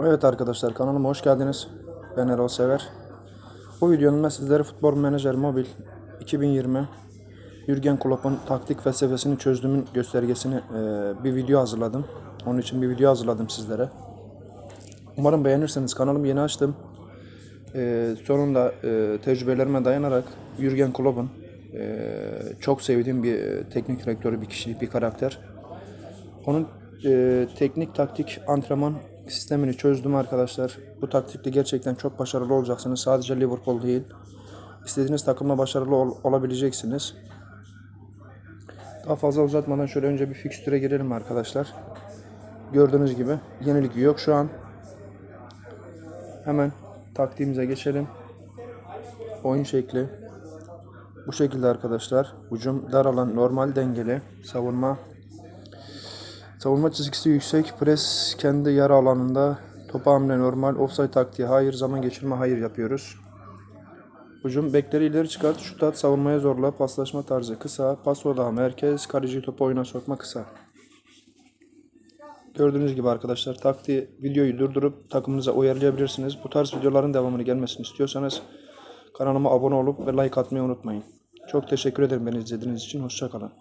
Evet arkadaşlar kanalıma hoş geldiniz. Ben Erol Sever. Bu videonun sizlere Futbol Manager Mobil 2020 Jürgen Klopp'un taktik felsefesini çözdüğümün göstergesini e, bir video hazırladım. Onun için bir video hazırladım sizlere. Umarım beğenirsiniz. Kanalımı yeni açtım. E, sonunda e, tecrübelerime dayanarak Jürgen Klopp'un çok sevdiğim bir teknik direktörü, bir kişilik, bir karakter. Onun teknik taktik antrenman sistemini çözdüm arkadaşlar. Bu taktikte gerçekten çok başarılı olacaksınız. Sadece Liverpool değil. İstediğiniz takımla başarılı ol- olabileceksiniz. Daha fazla uzatmadan şöyle önce bir fikstüre girelim arkadaşlar. Gördüğünüz gibi yenilik yok şu an. Hemen taktiğimize geçelim. Oyun şekli. Bu şekilde arkadaşlar. Hücum dar alan normal dengeli. Savunma Savunma çizgisi yüksek. Pres kendi yarı alanında. Topa hamle normal. Offside taktiği hayır. Zaman geçirme hayır yapıyoruz. Hücum bekleri ileri çıkart. Şut at. Savunmaya zorla. Paslaşma tarzı kısa. Pas odağı merkez. Kaleci topu oyuna sokma kısa. Gördüğünüz gibi arkadaşlar taktiği videoyu durdurup takımınıza uyarlayabilirsiniz. Bu tarz videoların devamını gelmesini istiyorsanız kanalıma abone olup ve like atmayı unutmayın. Çok teşekkür ederim beni izlediğiniz için. Hoşçakalın.